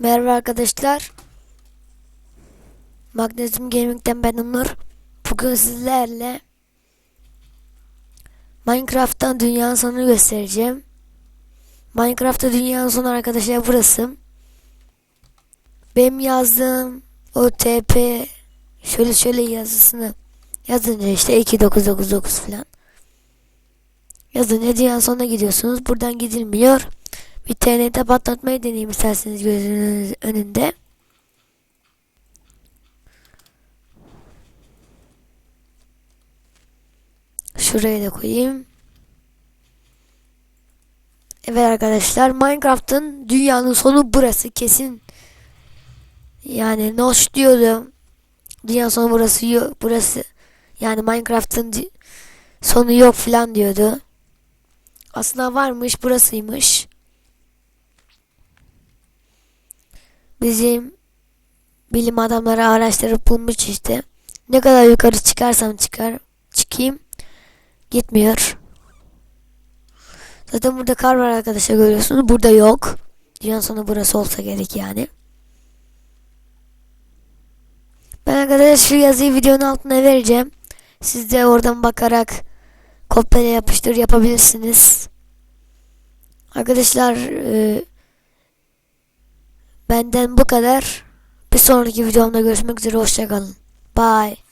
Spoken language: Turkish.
Merhaba arkadaşlar. Magnesium Gaming'den ben Onur. Bugün sizlerle Minecraft'tan dünyanın sonunu göstereceğim. Minecraft'ta dünyanın sonu arkadaşlar burası. Benim yazdığım o TP şöyle şöyle yazısını yazınca işte 2999 falan. Yazınca dünyanın sonuna gidiyorsunuz. Buradan gidilmiyor. Bir TNT patlatmayı deneyeyim isterseniz gözünüz önünde. Şuraya da koyayım. Evet arkadaşlar Minecraft'ın dünyanın sonu burası kesin. Yani Noş diyordu. Dünyanın sonu burası yok. Burası yani Minecraft'ın sonu yok falan diyordu. Aslında varmış burasıymış. Bizim bilim adamları araştırıp bulmuş işte. Ne kadar yukarı çıkarsam çıkar çıkayım gitmiyor. Zaten burada kar var arkadaşlar görüyorsunuz. Burada yok. Dünyanın sonu burası olsa gerek yani. Ben arkadaşlar şu yazıyı videonun altına vereceğim. Siz de oradan bakarak kopyala yapıştır yapabilirsiniz. Arkadaşlar e, benden bu kadar. Bir sonraki videomda görüşmek üzere. Hoşçakalın. Bye.